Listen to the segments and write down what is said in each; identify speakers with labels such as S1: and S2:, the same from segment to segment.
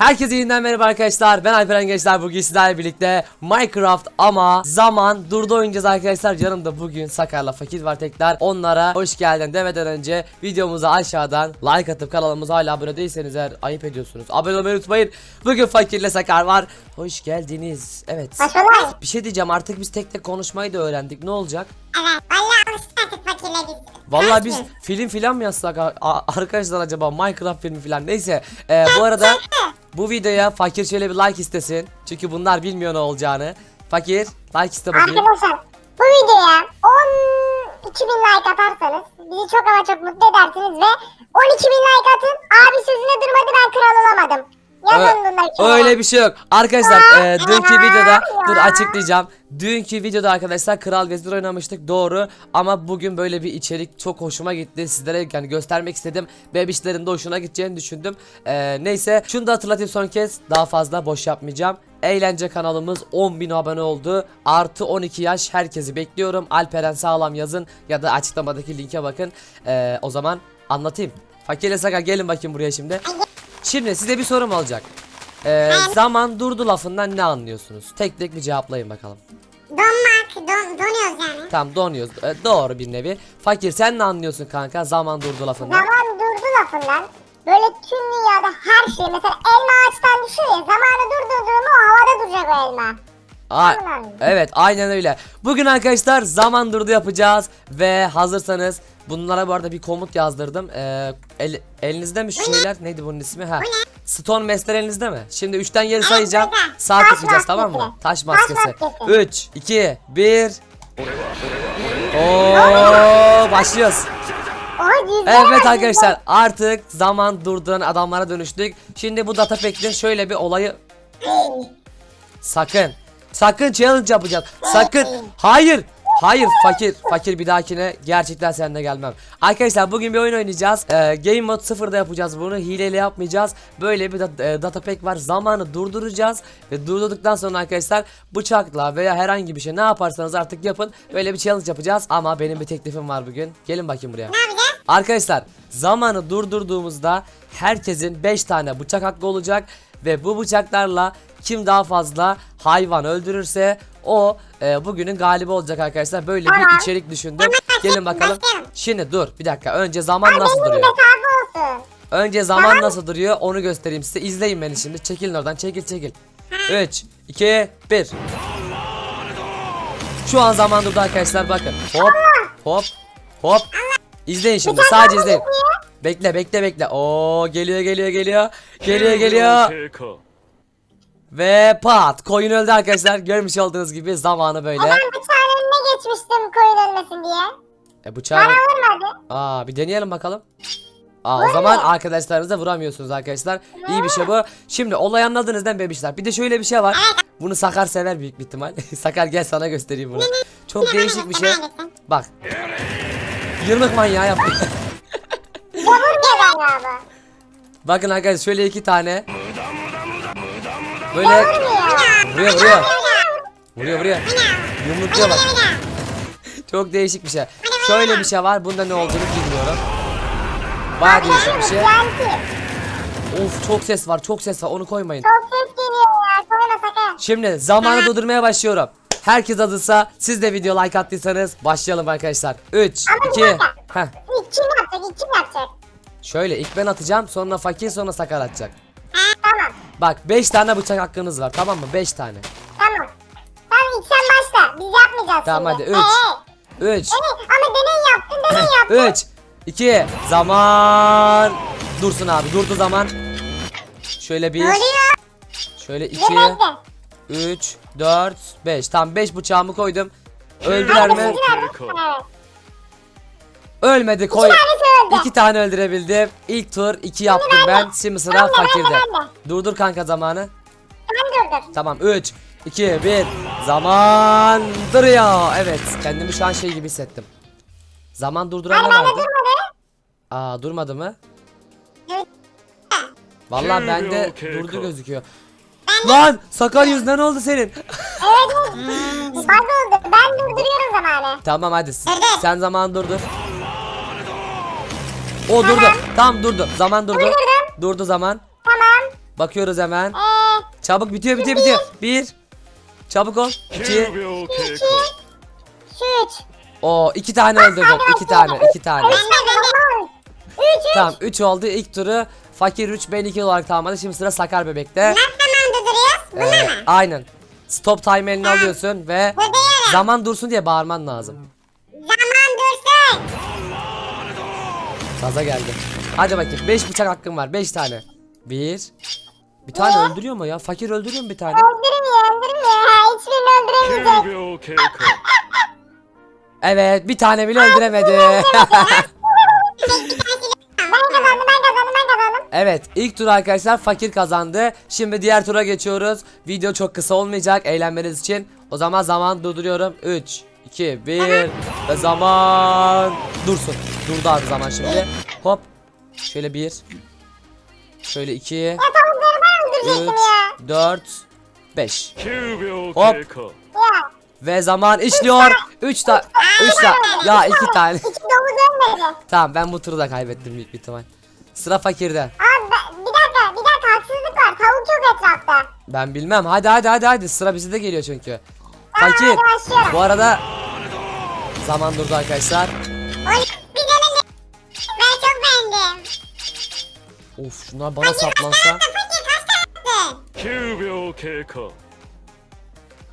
S1: Herkese yeniden merhaba arkadaşlar. Ben Alperen Gençler. Bugün sizlerle birlikte Minecraft ama zaman durdu oynayacağız arkadaşlar. Yanımda bugün Sakar'la Fakir var tekrar. Onlara hoş geldin demeden önce videomuza aşağıdan like atıp kanalımıza hala abone değilseniz eğer ayıp ediyorsunuz. Abone olmayı unutmayın. Bugün Fakir'le Sakar var. Hoş geldiniz. Evet.
S2: Hoş bulduk.
S1: Bir şey diyeceğim artık biz tek tek konuşmayı da öğrendik. Ne olacak?
S2: Evet. Vallahi alıştık artık fakirle biz.
S1: Vallahi
S2: Kaç
S1: biz film filan mı yazsak arkadaşlar acaba Minecraft filmi filan neyse e, bu arada bu videoya fakir şöyle bir like istesin çünkü bunlar bilmiyor ne olacağını fakir like iste bakayım
S2: Arkadaşlar bu videoya 12 bin like atarsanız bizi çok ama çok mutlu edersiniz ve 12 bin like atın. Abi sözüne durmadı ben kral olamadım.
S1: Ö- öyle bir şey yok arkadaşlar e, dünkü videoda dur açıklayacağım dünkü videoda arkadaşlar Kral Vezir oynamıştık doğru ama bugün böyle bir içerik çok hoşuma gitti sizlere yani göstermek istedim bebişlerin de hoşuna gideceğini düşündüm E, neyse şunu da hatırlatayım son kez daha fazla boş yapmayacağım Eğlence kanalımız 10.000 abone oldu. Artı 12 yaş herkesi bekliyorum. Alperen Sağlam yazın ya da açıklamadaki linke bakın. E, o zaman anlatayım. Fakirle Sakar gelin bakayım buraya şimdi. Şimdi size bir sorum olacak. Ee, zaman durdu lafından ne anlıyorsunuz? Tek tek bir cevaplayın bakalım.
S2: Donmak, don, donuyoruz yani.
S1: Tamam donuyoruz. Ee, doğru bir nevi. Fakir sen ne anlıyorsun kanka zaman durdu lafından?
S2: Zaman durdu lafından böyle tüm dünyada her şey mesela elma ağaçtan düşüyor ya zamanı durdurduğumu o havada duracak o elma.
S1: Evet aynen öyle. Bugün arkadaşlar zaman durdu yapacağız ve hazırsanız bunlara bu arada bir komut yazdırdım. Ee, el- elinizde mi şu şeyler? Neydi bunun ismi? Ha. Stone Master elinizde mi? Şimdi 3'ten geri sayacağım. Sağ tıklayacağız tamam mı? Taş maskesi.
S2: maskesi.
S1: 3 2 1 Oo başlıyoruz. Evet arkadaşlar artık zaman durduran adamlara dönüştük. Şimdi bu data pack'te şöyle bir olayı sakın sakın challenge yapacağız. Sakın hayır Hayır fakir fakir bir dahakine gerçekten seninle gelmem. Arkadaşlar bugün bir oyun oynayacağız. Ee, game mode sıfırda yapacağız bunu. Hileyle yapmayacağız. Böyle bir da- e, data pack var. Zamanı durduracağız ve durdurduktan sonra arkadaşlar bıçakla veya herhangi bir şey ne yaparsanız artık yapın. Böyle bir challenge yapacağız. Ama benim bir teklifim var bugün. Gelin bakayım buraya.
S2: Ne yapacağız?
S1: Arkadaşlar zamanı durdurduğumuzda herkesin 5 tane bıçak hakkı olacak ve bu bıçaklarla kim daha fazla hayvan öldürürse o e, bugünün galibi olacak arkadaşlar. Böyle bir içerik düşündüm. Gelin bakalım.
S2: başlayalım.
S1: Şimdi dur bir dakika. Önce zaman nasıl duruyor? Önce zaman nasıl duruyor onu göstereyim size. İzleyin beni şimdi. Çekilin oradan. Çekil çekil. 3 2 1 Şu an zaman durdu arkadaşlar bakın. Hop hop hop. İzleyin şimdi. Sadece izleyin. Bekle bekle bekle. Oo geliyor geliyor geliyor. Geliyor geliyor. Ve pat koyun öldü arkadaşlar. Görmüş olduğunuz gibi zamanı böyle.
S2: Ben bıçağın önüne geçmiştim koyun ölmesin diye.
S1: E bıçağı.
S2: Bana vurmadı.
S1: Aa bir deneyelim bakalım. Aa o zaman arkadaşlarınıza vuramıyorsunuz arkadaşlar. İyi bir şey bu. Şimdi olay anladınız değil mi bebişler? Bir de şöyle bir şey var. Bunu Sakar sever büyük bir ihtimal. Sakar gel sana göstereyim bunu. Çok değişik bir şey. Bak. Yırmık manyağı yaptı. Bakın arkadaşlar şöyle iki tane. Böyle vuruyor vuruyor. Vuruyor vuruyor. Yumrukluyor bak. Çok değişik bir şey. Şöyle bir şey var. Bunda ne olduğunu bilmiyorum. Baya değişik bir şey. Of çok ses var. Çok ses var. Onu koymayın.
S2: Çok ses geliyor ya. Koyma sakın.
S1: Şimdi zamanı durdurmaya başlıyorum. Herkes hazırsa siz de video like attıysanız başlayalım arkadaşlar. 3
S2: Ama
S1: 2
S2: bir dakika.
S1: Heh.
S2: İlk kim yapacak? İlk kim yapacak?
S1: Şöyle ilk ben atacağım sonra fakir sonra sakar atacak.
S2: Ha tamam.
S1: Bak 5 tane bıçak hakkınız var tamam mı? 5 tane.
S2: Tamam. Tamam ilk sen başla. Biz yapmayacağız
S1: Tamam,
S2: şimdi.
S1: hadi, üç.
S2: Ee,
S1: 3
S2: evet ama deney yaptın deney yaptın.
S1: 3 2 Zaman Dursun abi durdu zaman. Şöyle bir
S2: Ne oluyor?
S1: şöyle
S2: Dur
S1: 2
S2: bekle.
S1: 3 4 5 Tamam 5 bıçağımı koydum. Öldüler mi?
S2: Evet.
S1: Ölmedi koy.
S2: tanesi öldü.
S1: İki tane öldürebildim. İlk tur iki yaptım
S2: ben de.
S1: ben. Şimdi sıra
S2: Ben de, ben de,
S1: fakirde.
S2: ben de.
S1: Durdur kanka zamanı.
S2: Sen durdur.
S1: Tamam 3 2 1 Zaman duruyor. Evet kendimi şu an şey gibi hissettim. Zaman durduran ne vardı?
S2: durmadı.
S1: Aa durmadı mı? Vallahi bende durdu gözüküyor. Lan sakal yüzünden oldu senin.
S2: Evet. Bug oldu. Ben durduruyorum zamanı.
S1: tamam hadi sen zaman durdur. O durdu. Tamam durdu. Zaman durdu.
S2: Durdurdum.
S1: Durdu zaman.
S2: Tamam.
S1: Bakıyoruz hemen.
S2: Ee,
S1: Çabuk bitiyor bitiyor bitiyor. Bir. Çabuk ol. İki.
S2: iki, şu üç.
S1: Oo iki tane öldürdük. İki tane. iki tane.
S2: Bende. Üç üç.
S1: Tamam 3 oldu. İlk turu Fakir 3 ben 2 olarak tamamladı. Şimdi sıra Sakar bebekte.
S2: Nasıl zamanda duruyoruz?
S1: Buna Ee, aynen. Stop time elini alıyorsun ve zaman dursun diye bağırman lazım. Gaza geldi. Hadi bakayım. Beş bıçak hakkım var. Beş tane. Bir. Bir tane Niye? öldürüyor mu ya? Fakir öldürüyor mu bir tane?
S2: Öldürmüyor, öldürmüyor. Hiçbirini öldüremeyecek.
S1: Evet, bir tane bile öldüremedi.
S2: ben kazandım, ben kazandım, ben kazandım.
S1: Evet ilk tur arkadaşlar fakir kazandı. Şimdi diğer tura geçiyoruz. Video çok kısa olmayacak eğlenmeniz için. O zaman zaman durduruyorum. 3, 2, 1 ve zaman dursun. Durdu abi zaman şimdi. Hop. Şöyle 1. Şöyle 2. 3, 4, 5. Hop. Ve zaman işliyor. 3 tane. 3 tane. Ya 2 tane. tamam ben bu turu da kaybettim büyük bir ihtimal. Sıra fakirde.
S2: Abi bir dakika bir dakika haksızlık var. Tavuk yok etrafta.
S1: Ben bilmem. Hadi hadi hadi hadi. Sıra bize de geliyor çünkü. Fakir. Bu arada Zaman durdu arkadaşlar.
S2: Oy, bir tane Ben çok beğendim.
S1: Of şunlar bana saplansa.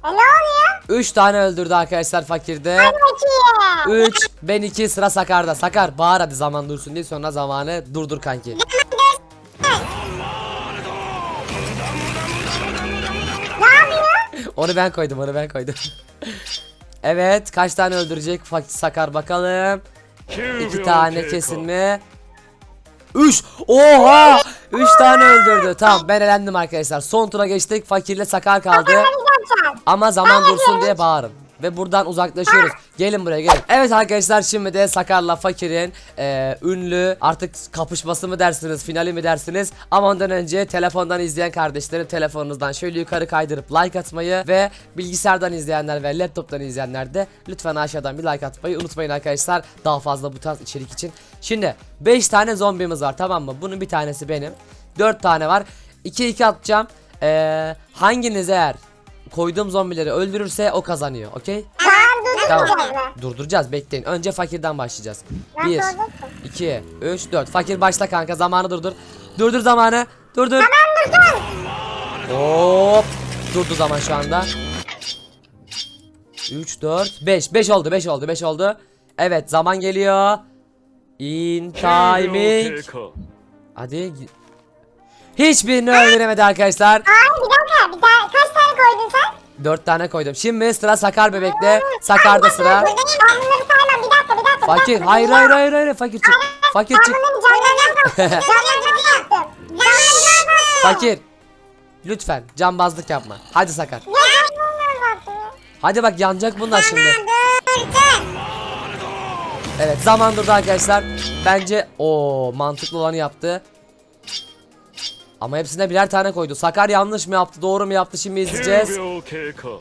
S2: E ne oluyor?
S1: 3 tane öldürdü arkadaşlar fakirde.
S2: Hadi
S1: 3 ben 2 sıra Sakar'da. Sakar bağır hadi zaman dursun diye sonra zamanı durdur kanki. onu ben koydum onu ben koydum. Evet kaç tane öldürecek Sakar bakalım.
S3: İki
S1: tane kesin mi? Üç. Oha. Üç tane öldürdü. Tamam ben elendim arkadaşlar. Son tura geçtik. Fakirle Sakar kaldı. Ama zaman dursun diye bağırın. Ve buradan uzaklaşıyoruz. Gelin buraya gelin. Evet arkadaşlar şimdi de Sakar'la Fakir'in eee, ünlü artık kapışması mı dersiniz finali mi dersiniz ama ondan önce telefondan izleyen kardeşlerim telefonunuzdan şöyle yukarı kaydırıp like atmayı ve bilgisayardan izleyenler ve laptoptan izleyenler de lütfen aşağıdan bir like atmayı unutmayın arkadaşlar daha fazla bu tarz içerik için. Şimdi 5 tane zombimiz var tamam mı? Bunun bir tanesi benim. 4 tane var. 2-2 atacağım. Eee hanginiz eğer koyduğum zombileri öldürürse o kazanıyor. Okey?
S2: Tamam. Durduracağız
S1: bekleyin. Önce fakirden başlayacağız. 1 2 3 4. Fakir başla kanka. Zamanı durdur. Durdur zamanı. Durdur. Tamam durdur. Hop. Durdu zaman şu anda. 3 4 5. 5 oldu. 5 oldu. 5 oldu. Evet, zaman geliyor. In timing. Hadi. Hiçbirini öldüremedi arkadaşlar.
S2: Abi bir dakika. Bir daha kaç koydun sen?
S1: 4 tane koydum. Şimdi sıra Sakar bebekte. Sakar'da sıra.
S2: Buradayım ben bunları saymam bir dakika bir dakika. bir
S1: Fakir.
S2: dakika.
S1: Hayır hayır hayır hayır fakir çık. Fakir
S2: Ben
S1: çık.
S2: yaptım.
S1: Fakir. Lütfen cambazlık yapma. Hadi Sakar. Hadi bak yanacak bunlar şimdi. Evet zaman durdu arkadaşlar. Bence o mantıklı olanı yaptı. Ama hepsine birer tane koydu. Sakar yanlış mı yaptı doğru mu yaptı şimdi izleyeceğiz.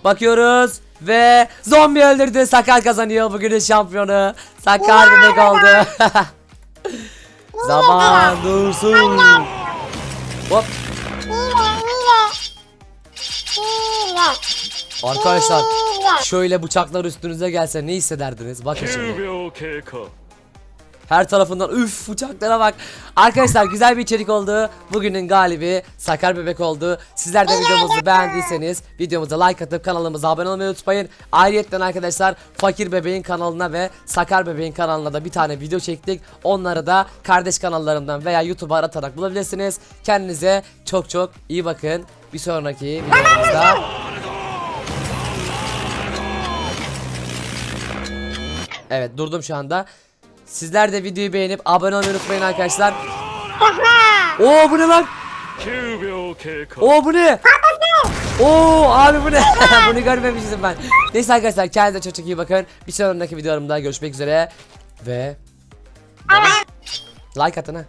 S1: Bakıyoruz ve zombi öldürdü. Sakar kazanıyor bugünün şampiyonu. Sakar bir bebek oldu. Zaman dursun. Hop. Arkadaşlar şöyle bıçaklar üstünüze gelse ne hissederdiniz? Bakın şimdi. Her tarafından üf uçaklara bak. Arkadaşlar güzel bir içerik oldu. Bugünün galibi Sakar Bebek oldu. Sizler de videomuzu beğendiyseniz videomuza like atıp kanalımıza abone olmayı unutmayın. Ayrıca arkadaşlar Fakir Bebeğin kanalına ve Sakar Bebeğin kanalına da bir tane video çektik. Onları da kardeş kanallarından veya YouTube'a aratarak bulabilirsiniz. Kendinize çok çok iyi bakın. Bir sonraki videomuzda Evet durdum şu anda. Sizler de videoyu beğenip abone olmayı unutmayın arkadaşlar. Oo bu ne lan? Oo bu ne? Oo abi bu ne? Bunu görmemiştim ben. Neyse arkadaşlar kendinize çok çok iyi bakın. Bir sonraki videolarımda görüşmek üzere. Ve... Like atın ha.